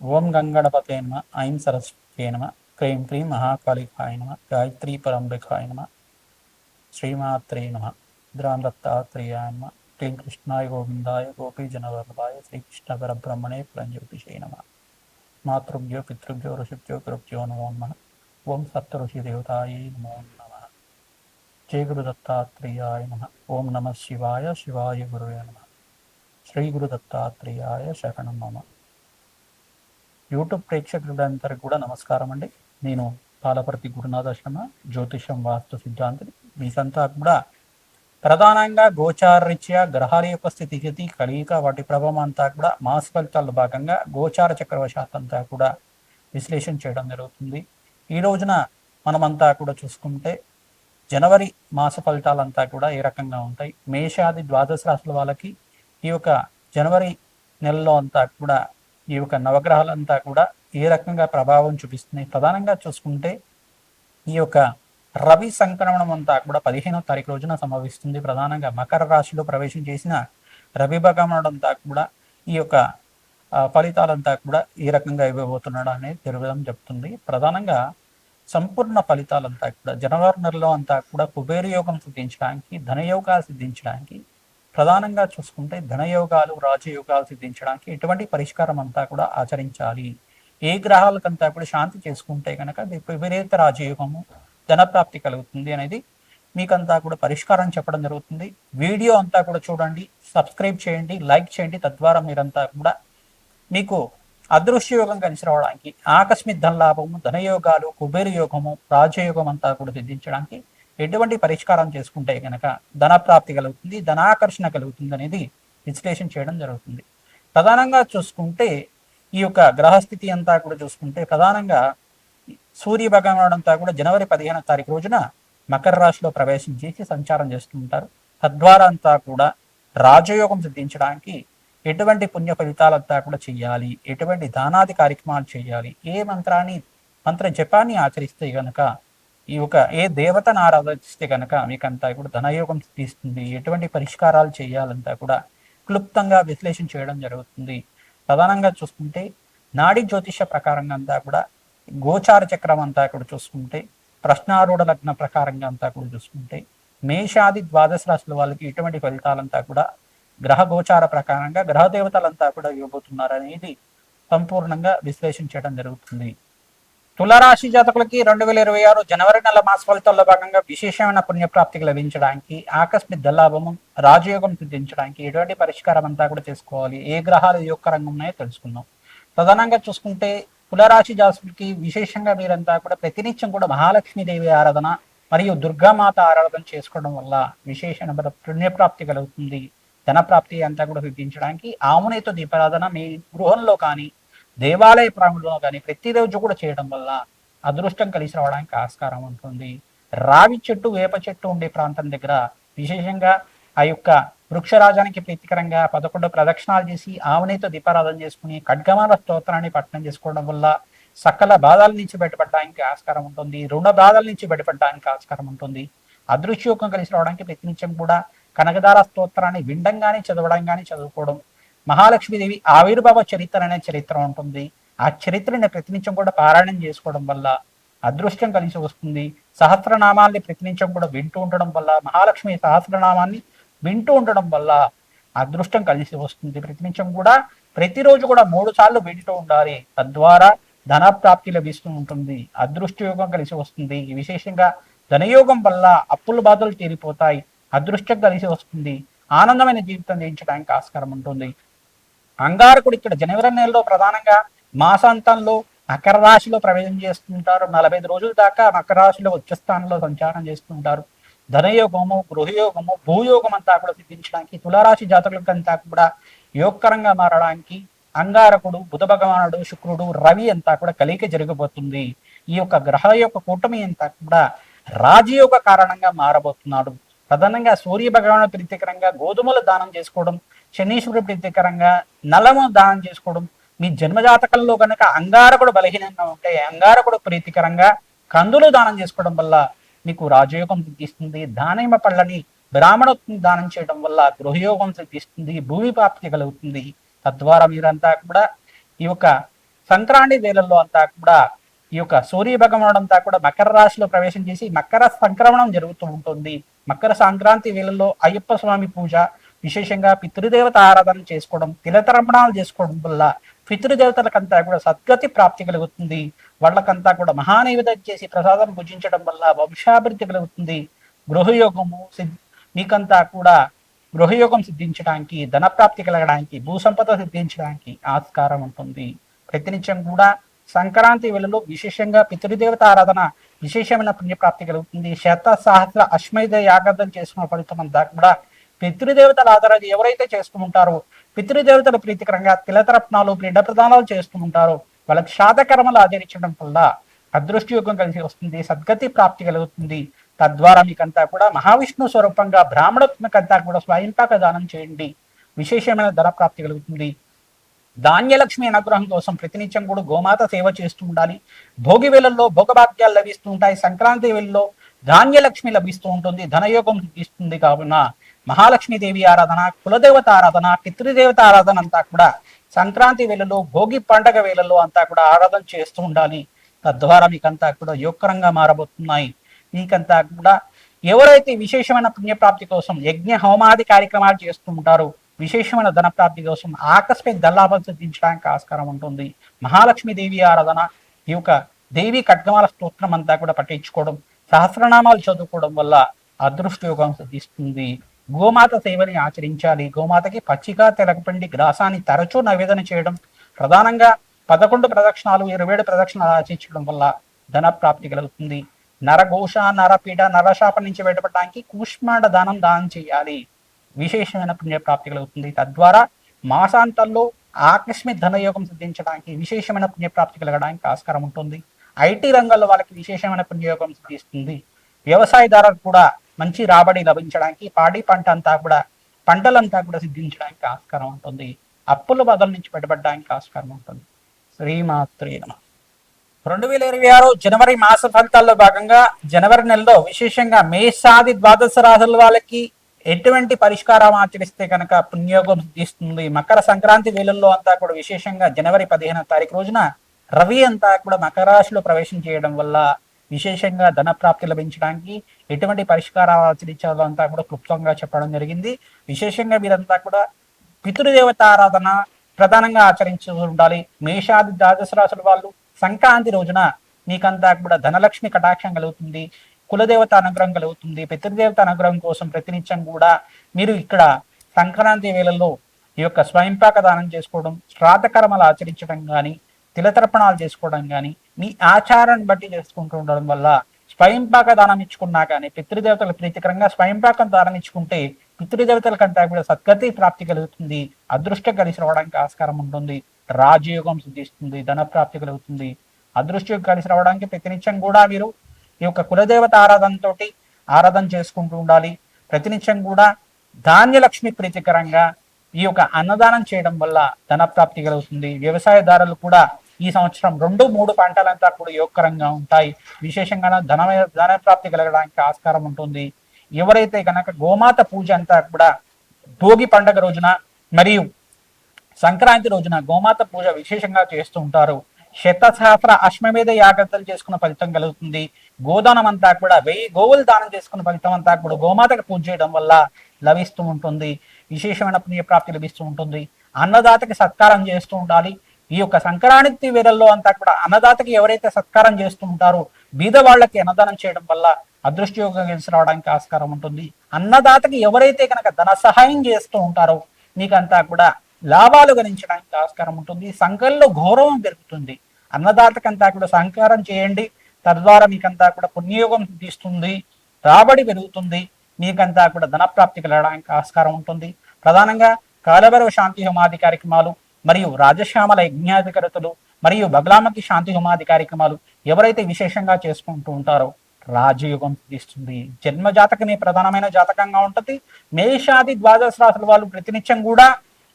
ఓం గంగణపతే నమ ఐం సరస్వతే నమ క్రీం క్రీం మహాకాళికాయ నమ గాయత్రీ పరంబికాయ నమ శ్రీమాత్రే నమ ద్రాం దత్తాత్రేయాయ నమ క్లీం కృష్ణాయ గోవిందాయ గోపీజనవల్లభాయ శ్రీకృష్ణ పరబ్రహ్మణే పురంజ్యోతిషే నమ. మాతృభ్యో పితృభ్యో ఋషిభ్యో కృభ్యో నమో నమ. ఓం సప్త ఋషి దేవతాయ నమో నమ. జయ గురు దత్తాత్రేయాయ నమ. ఓం నమ శివాయ శివాయ గురువే నమ. శ్రీ గురు దత్తాత్రేయాయ శరణం నమ యూట్యూబ్ ప్రేక్షకులందరికీ కూడా నమస్కారం అండి. నేను పాలపర్తి గురునాథాశ్రమ జ్యోతిషం వాస్తు సిద్ధాంతిని. మీకంతా కూడా ప్రధానంగా గోచారరీత్యా గ్రహాల యొక్క స్థితిగతి కలియిక వాటి ప్రభావం అంతా కూడా మాస ఫలితాల్లో భాగంగా గోచార చక్రవశాత్ అంతా కూడా విశ్లేషణ చేయడం జరుగుతుంది. ఈ రోజున మనమంతా కూడా చూసుకుంటే జనవరి మాస ఫలితాలంతా కూడా ఏ రకంగా ఉంటాయి? మేషాది ద్వాదశ రాశుల వాళ్ళకి ఈ యొక్క జనవరి నెలలో అంతా కూడా ఈ యొక్క నవగ్రహాలంతా కూడా ఏ రకంగా ప్రభావం చూపిస్తున్నాయి? ప్రధానంగా చూసుకుంటే ఈ యొక్క రవి సంక్రమణం అంతా కూడా పదిహేనో తారీఖు రోజున సంభవిస్తుంది. ప్రధానంగా మకర రాశిలో ప్రవేశం చేసిన రవి భగవనుడంతా కూడా ఈ యొక్క ఫలితాలంతా కూడా ఏ రకంగా ఇవ్వబోతున్నాడు అనేది తెలుగుదం చెప్తుంది. ప్రధానంగా సంపూర్ణ ఫలితాలంతా కూడా జనవరి నెలలో అంతా కూడా కుబేర యోగం సిద్ధించడానికి ధనయోగాలు సిద్ధించడానికి ప్రధానంగా చూసుకుంటే ధనయోగాలు రాజయోగాలు సిద్ధించడానికి ఎటువంటి పరిష్కారం అంతా కూడా ఆచరించాలి. ఏ గ్రహాలకంతా కూడా శాంతి చేసుకుంటే కనుక విపరీత రాజయోగము ధనప్రాప్తి కలుగుతుంది అనేది మీకంతా కూడా పరిష్కారం చెప్పడం జరుగుతుంది. వీడియో అంతా కూడా చూడండి సబ్స్క్రైబ్ చేయండి లైక్ చేయండి. తద్వారా మీరంతా కూడా మీకు అదృశ్య యోగం కలిసి రావడానికి ఆకస్మిక ధనలాభము ధనయోగాలు కుబేర యోగము రాజయోగం అంతా కూడా సిద్ధించడానికి ఎటువంటి పరిష్కారం చేసుకుంటే కనుక ధన ప్రాప్తి కలుగుతుంది ధనాకర్షణ కలుగుతుంది అనేది విశ్లేషణ చేయడం జరుగుతుంది. ప్రధానంగా చూసుకుంటే ఈ యొక్క గ్రహస్థితి అంతా కూడా చూసుకుంటే ప్రధానంగా సూర్య భగవానుడు అంతా కూడా జనవరి పదిహేనో తారీఖు రోజున మకర రాశిలో ప్రవేశం చేసి సంచారం చేస్తూ ఉంటారు. తద్వారా అంతా కూడా రాజయోగం సిద్ధించడానికి ఎటువంటి పుణ్య ఫలితాలంతా కూడా చేయాలి ఎటువంటి దానాది కార్యక్రమాలు చేయాలి ఏ మంత్రాన్ని మంత్ర జపాన్ని ఆచరిస్తే కనుక ఈ ఒక ఏ దేవతను ఆరాధిస్తే కనుక మీకంతా కూడా ధనయోగం సిద్ధిస్తుంది ఎటువంటి పరిష్కారాలు చేయాలంతా కూడా క్లుప్తంగా విశ్లేషణ చేయడం జరుగుతుంది. ప్రధానంగా చూసుకుంటే నాడి జ్యోతిష ప్రకారంగా అంతా కూడా గోచార చక్రం అంతా కూడా చూసుకుంటే ప్రశ్నారూఢ లగ్న ప్రకారంగా అంతా కూడా చూసుకుంటే మేషాది ద్వాదశ రాశుల వాళ్ళకి ఎటువంటి ఫలితాలంతా కూడా గ్రహ గోచార ప్రకారంగా గ్రహ దేవతలంతా కూడా ఇవ్వబోతున్నారు అనేది సంపూర్ణంగా విశ్లేషణ చేయడం జరుగుతుంది. తులారాశి జాతకులకి రెండు వేల ఇరవై ఆరు జనవరి నెల మాస ఫలితాల్లో భాగంగా విశేషమైన పుణ్యప్రాప్తికి లభించడానికి ఆకస్మిక ధలాభము రాజయోగం సిద్ధించడానికి ఎటువంటి పరిష్కారం అంతా కూడా చేసుకోవాలి. ఏ గ్రహాలు యొక్క రంగం ఉన్నాయో తెలుసుకుందాం. ప్రధానంగా చూసుకుంటే తులారాశి జాతకులకి విశేషంగా మీరంతా కూడా ప్రతినిత్యం కూడా మహాలక్ష్మీదేవి ఆరాధన మరియు దుర్గామాత ఆరాధన చేసుకోవడం వల్ల విశేషమైన పుణ్యప్రాప్తి కలుగుతుంది. ధనప్రాప్తి అంతా కూడా సిద్ధించడానికి ఆవునేతో దీపారాధన మీ గృహంలో కానీ దేవాలయ ప్రాంగణంలో కానీ ప్రతిరోజు కూడా చేయడం వల్ల అదృష్టం కలిసి రావడానికి ఆస్కారం ఉంటుంది. రావి చెట్టు వేప చెట్టు ఉండే ప్రాంతం దగ్గర విశేషంగా ఆ యొక్క వృక్షరాజానికి ప్రీతికరంగా పదకొండు ప్రదక్షిణాలు చేసి ఆవనేతో దీపారాధన చేసుకుని ఖడ్గమాల స్తోత్రాన్ని పట్టణం చేసుకోవడం వల్ల సకల బాధల నుంచి బయటపడడానికి ఆస్కారం ఉంటుంది. రుణ బాధల నుంచి బయటపడడానికి ఆస్కారం ఉంటుంది. అదృశ్యోగం కలిసి రావడానికి ప్రతినిత్యం కూడా కనకదార స్తోత్రాన్ని విండంగానే కానీ చదవడం కానీ చదువుకోవడం మహాలక్ష్మీదేవి ఆవిర్భావ చరిత్ర అనే చరిత్ర ఉంటుంది. ఆ చరిత్రని ప్రతినిత్యం కూడా పారాయణం చేసుకోవడం వల్ల అదృష్టం కలిసి వస్తుంది. సహస్రనామాల్ని ప్రతినిత్యం కూడా వింటూ ఉండడం వల్ల మహాలక్ష్మి సహస్రనామాన్ని వింటూ ఉండడం వల్ల అదృష్టం కలిసి వస్తుంది. ప్రతినిత్యం కూడా ప్రతిరోజు కూడా మూడు సార్లు వింటూ ఉండాలి. తద్వారా ధనప్రాప్తి లభిస్తూ ఉంటుంది. అదృష్ట యోగం కలిసి వస్తుంది. విశేషంగా ధనయోగం వల్ల అప్పుల బాధలు తీరిపోతాయి. అదృష్టం కలిసి వస్తుంది. ఆనందమైన జీవితం జీవించడానికి ఆస్కారం ఉంటుంది. అంగారకుడు ఇక్కడ జనవరి నెలలో ప్రధానంగా మాసాంతంలో మకర రాశిలో ప్రవేశం చేస్తుంటారు. నలభై ఐదు రోజుల దాకా మకర రాశిలో ఉచ్చస్థానంలో సంచారం చేస్తుంటారు. ధనయోగము గృహయోగము భూయోగం అంతా కూడా సిద్ధించడానికి తులారాశి జాతకులకంతా కూడా యోగకరంగా మారడానికి అంగారకుడు బుధ భగవానుడు శుక్రుడు రవి అంతా కూడా కలిగి జరగబోతుంది. ఈ యొక్క గ్రహ యొక్క కూటమి అంతా కూడా రాజయోగ కారణంగా మారబోతున్నాడు. ప్రధానంగా సూర్య భగవాను ప్రీతికరంగా గోధుమలు దానం చేసుకోవడం శనీశ్వరుడు ప్రీతికరంగా నలము దానం చేసుకోవడం మీ జన్మజాతకంలో కనుక అంగారకుడు బలహీనంగా ఉంటే అంగారకుడు ప్రీతికరంగా కందులు దానం చేసుకోవడం వల్ల మీకు రాజయోగం సిద్ధిస్తుంది దానిమ్మ పళ్ళని బ్రాహ్మణ దానం చేయడం వల్ల గృహయోగం సిద్ధిస్తుంది భూమి ప్రాప్తి కలుగుతుంది. తద్వారా మీరంతా కూడా ఈ యొక్క సంక్రాంతి వేళల్లో అంతా కూడా ఈ యొక్క సూర్య భగవానుడు అంతా కూడా మకర రాశిలో ప్రవేశం చేసి మకర సంక్రమణం జరుగుతూ ఉంటుంది. మకర సంక్రాంతి వేళల్లో అయ్యప్ప స్వామి పూజ విశేషంగా పితృదేవత ఆరాధన చేసుకోవడం తిలతర్పణాలు చేసుకోవడం వల్ల పితృదేవతలకంతా కూడా సద్గతి ప్రాప్తి కలుగుతుంది. వాళ్ళకంతా కూడా మహానైవేద్యం చేసి ప్రసాదం భుజించడం వల్ల వంశాభివృద్ధి కలుగుతుంది. గృహయోగము మీకంతా కూడా గృహయోగం సిద్ధించడానికి ధనప్రాప్తి కలగడానికి భూసంపద సిద్ధించడానికి ఆస్కారం ఉంటుంది. ప్రతినిత్యం కూడా సంక్రాంతి వేళలో విశేషంగా పితృదేవత ఆరాధన విశేషమైన పుణ్యప్రాప్తి కలుగుతుంది. శత సహస్ర అశ్మయుధ యాగార్థం చేసుకున్న ఫలితం అంతా కూడా పితృదేవతల ఆధారాలు ఎవరైతే చేస్తూ ఉంటారో పితృదేవతల ప్రీతికరంగా తిలతరత్నాలు పిండ ప్రదానాలు చేస్తూ ఉంటారో వాళ్ళకి శాతకర్మలు ఆచరించడం వల్ల అదృష్టి యోగం కలిసి వస్తుంది సద్గతి ప్రాప్తి కలుగుతుంది. తద్వారా మీకంతా కూడా మహావిష్ణు స్వరూపంగా బ్రాహ్మణత్మకంతా కూడా స్వయంపాక దానం చేయండి. విశేషమైన ధన ప్రాప్తి కలుగుతుంది. ధాన్యలక్ష్మి అనుగ్రహం కోసం ప్రతినిత్యం కూడా గోమాత సేవ చేస్తూ ఉండాలి. భోగి వేళల్లో భోగభాగ్యాలు లభిస్తూ ఉంటాయి. సంక్రాంతి వేళల్లో ధాన్యలక్ష్మి లభిస్తూ ఉంటుంది. ధనయోగం ఇస్తుంది కావున మహాలక్ష్మీదేవి ఆరాధన కులదేవత ఆరాధన పితృదేవత ఆరాధన అంతా కూడా సంక్రాంతి వేళలో భోగి పండగ వేళల్లో అంతా కూడా ఆరాధన చేస్తూ ఉండాలి. తద్వారా మీకంతా కూడా యోగకరంగా మారబోతున్నాయి. మీకంతా కూడా ఎవరైతే విశేషమైన పుణ్యప్రాప్తి కోసం యజ్ఞ హోమాది కార్యక్రమాలు చేస్తూ ఉంటారో విశేషమైన ధనప్రాప్తి కోసం ఆకస్మిక దల్లాభం సిద్ధించడానికి ఆస్కారం ఉంటుంది. మహాలక్ష్మి దేవి ఆరాధన ఈ యొక్క దేవి ఖడ్గమాల స్తోత్రం అంతా కూడా పట్టించుకోవడం సహస్రనామాలు చదువుకోవడం వల్ల అదృష్ట యోగం సిద్ధిస్తుంది. గోమాత సేవని ఆచరించాలి. గోమాతకి పచ్చిక తెలకపిండి గ్రాసాన్ని తరచూ నవేదన చేయడం ప్రధానంగా పదకొండు ప్రదక్షిణాలు ఇరవై ఏడు ప్రదక్షిణాలు ఆచరించడం వల్ల ధన ప్రాప్తి కలుగుతుంది. నరఘోష నరపీడ నరశాప నుంచి బయటపడడానికి కూష్మాండ దానం దానం చేయాలి. విశేషమైన పుణ్యప్రాప్తి కలుగుతుంది. తద్వారా మాసాంతంలో ఆకస్మిక ధనయోగం సిద్ధించడానికి విశేషమైన పుణ్యప్రాప్తి కలగడానికి ఆస్కారం ఉంటుంది. ఐటీ రంగంలో వాళ్ళకి విశేషమైన పుణ్యయోగం సిద్ధిస్తుంది. వ్యవసాయదారులకు కూడా మంచి రాబడి లభించడానికి పాడి పంట అంతా కూడా పంటలంతా కూడా సిద్ధించడానికి ఆస్కారం ఉంటుంది. అప్పుల బదుల నుంచి బయటపడడానికి ఆస్కారం ఉంటుంది. శ్రీమాత్రే నమ. రెండు వేల ఇరవై ఆరు జనవరి మాస ఫలితాల్లో భాగంగా జనవరి నెలలో విశేషంగా మేషాది ద్వాదశ రాశుల వాళ్ళకి ఎటువంటి పరిష్కారం ఆచరిస్తే కనుక పుణ్యోగం సిద్ధిస్తుంది. మకర సంక్రాంతి వేళల్లో అంతా కూడా విశేషంగా జనవరి పదిహేనవ తారీఖు రోజున రవి అంతా కూడా మకర రాశిలో ప్రవేశం చేయడం వల్ల విశేషంగా ధన ప్రాప్తి లభించడానికి ఎటువంటి పరిష్కారాలు ఆచరించాలో అంతా కూడా క్లుప్తంగా చెప్పడం జరిగింది. విశేషంగా మీరంతా కూడా పితృదేవత ఆరాధన ప్రధానంగా ఆచరించి ఉండాలి. మేషాది ద్వాదశ రాశుల వాళ్ళు సంక్రాంతి రోజున మీకంతా కూడా ధనలక్ష్మి కటాక్షం కలుగుతుంది. కులదేవత అనుగ్రహం కలుగుతుంది. పితృదేవత అనుగ్రహం కోసం ప్రతినిత్యం కూడా మీరు ఇక్కడ సంక్రాంతి వేళల్లో ఈ యొక్క స్వయంపాక దానం చేసుకోవడం శ్రాద్ధకర్మలు ఆచరించడం కానీ తిలతర్పణాలు చేసుకోవడం కానీ మీ ఆచారాన్ని బట్టి చేసుకుంటూ ఉండడం వల్ల స్వయంపాక దానం ఇచ్చుకున్నా కానీ పితృదేవతల ప్రీతికరంగా స్వయంపాకం దానం ఇచ్చుకుంటే పితృదేవతల కంటే కూడా సద్గతి ప్రాప్తి కలుగుతుంది అదృష్టం కలిసి రావడానికి ఆస్కారం ఉంటుంది రాజయోగం సిద్ధిస్తుంది ధన ప్రాప్తి కలుగుతుంది. అదృష్టం కలిసి రావడానికి ప్రతినిత్యం కూడా మీరు ఈ యొక్క కులదేవత ఆరాధనతోటి ఆరాధన చేసుకుంటూ ఉండాలి. ప్రతినిత్యం కూడా ధాన్యలక్ష్మి ప్రీతికరంగా ఈ యొక్క అన్నదానం చేయడం వల్ల ధన ప్రాప్తి కలుగుతుంది. వ్యవసాయదారులు కూడా ఈ సంవత్సరం రెండు మూడు పంటలంతా కూడా యోగకరంగా ఉంటాయి. విశేషంగా ధన ధన ప్రాప్తి కలగడానికి ఆస్కారం ఉంటుంది. ఎవరైతే కనుక గోమాత పూజ అంతా కూడా భోగి పండగ రోజున మరియు సంక్రాంతి రోజున గోమాత పూజ విశేషంగా చేస్తూ ఉంటారు. శత సహస్ర అశ్వమేధ యాగత్తలు చేసుకున్న ఫలితం కలుగుతుంది. గోదానం అంతా కూడా వెయ్యి గోవులు దానం చేసుకున్న ఫలితం అంతా కూడా గోమాతకు పూజ చేయడం వల్ల లభిస్తూ ఉంటుంది. విశేషమైన పుణ్యప్రాప్తి లభిస్తూ ఉంటుంది. అన్నదాతకి సత్కారం చేస్తూ ఉండాలి. ఈ యొక్క సంక్రాంతి వేళల్లో అంతా కూడా అన్నదాతకి ఎవరైతే సత్కారం చేస్తూ ఉంటారో బీద వాళ్ళకి అన్నదానం చేయడం వల్ల అదృష్టయోగం కలిసి రావడానికి ఆస్కారం ఉంటుంది. అన్నదాతకి ఎవరైతే కనుక ధన సహాయం చేస్తూ ఉంటారో మీకంతా కూడా లాభాలు గణించడానికి ఆస్కారం ఉంటుంది. సంఘంలో గౌరవం పెరుగుతుంది. అన్నదాతకంతా కూడా సహకారం చేయండి. తద్వారా మీకంతా కూడా పుణ్యయోగం తీస్తుంది రాబడి పెరుగుతుంది. మీకంతా కూడా ధనప్రాప్తి కలగడానికి ఆస్కారం ఉంటుంది. ప్రధానంగా కాలభైరవ శాంతి హోమాది కార్యక్రమాలు మరియు రాజశ్యామల యజ్ఞాధికారతలు మరియు బగ్లామతి శాంతి హోమాది కార్యక్రమాలు ఎవరైతే విశేషంగా చేసుకుంటూ ఉంటారో రాజయోగం సిద్ధిస్తుంది. జన్మ జాతకమే ప్రధానమైన జాతకంగా ఉంటుంది. మేషాది ద్వాదశ రాశుల వాళ్ళు ప్రతినిత్యం కూడా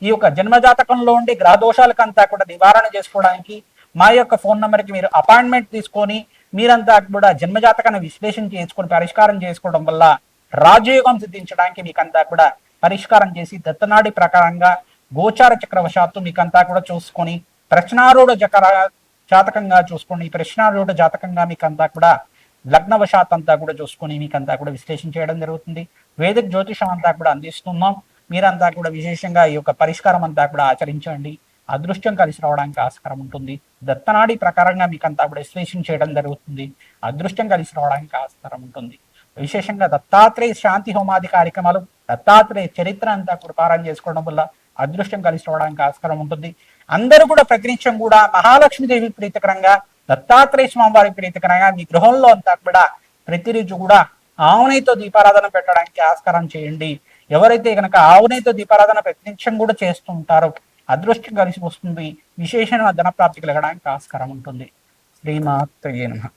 ఈ యొక్క జన్మ జాతకంలో ఉండే గ్రహదోషాలకంతా కూడా నివారణ చేసుకోవడానికి మా యొక్క ఫోన్ నెంబర్కి మీరు అపాయింట్మెంట్ తీసుకొని మీరంతా కూడా జన్మజాతకాన్ని విశ్లేషణ చేసుకొని పరిష్కారం చేసుకోవడం వల్ల రాజయోగం సిద్ధించడానికి మీకంతా కూడా పరిష్కారం చేసి దత్తనాడి ప్రకారంగా గోచార చక్రవశాత్తు మీకంతా కూడా చూసుకొని ప్రశ్నారూఢ జకర జాతకంగా చూసుకోండి. ప్రశ్నారూఢ జాతకంగా మీకంతా కూడా లగ్నవశాత్ అంతా కూడా చూసుకొని మీకంతా కూడా విశ్లేషణ చేయడం జరుగుతుంది. వేదిక జ్యోతిషం అంతా కూడా అందిస్తున్నాం. మీరంతా కూడా విశేషంగా ఈ యొక్క పరిష్కారం అంతా కూడా ఆచరించండి. అదృష్టం కలిసి రావడానికి ఆస్కారం ఉంటుంది. దత్తనాడి ప్రకారంగా మీకంతా కూడా విశ్లేషణ చేయడం జరుగుతుంది. అదృష్టం కలిసి రావడానికి ఆస్కారం ఉంటుంది. విశేషంగా దత్తాత్రేయ శాంతి హోమాది కార్యక్రమాలు దత్తాత్రేయ చరిత్ర అంతా కూడా పారాయణ చేసుకోవడం వల్ల అదృష్టం కలిసి రావడానికి ఆస్కారం ఉంటుంది. అందరూ కూడా ప్రతినిత్యం కూడా మహాలక్ష్మీదేవి ప్రీతికరంగా దత్తాత్రేయ స్వామివారి ప్రీతికరంగా మీ గృహంలో అంతా కూడా ప్రతిరోజు కూడా ఆవునైతో దీపారాధన పెట్టడానికి ఆస్కారం చేయండి. ఎవరైతే కనుక ఆవునైతో దీపారాధన ప్రతినిత్యం కూడా చేస్తూ ఉంటారో అదృష్టం కలిసి వస్తుంది. విశేషమైన ధన ప్రాప్తి కలగడానికి ఆస్కారం ఉంటుంది. శ్రీమాత్రయే నమః.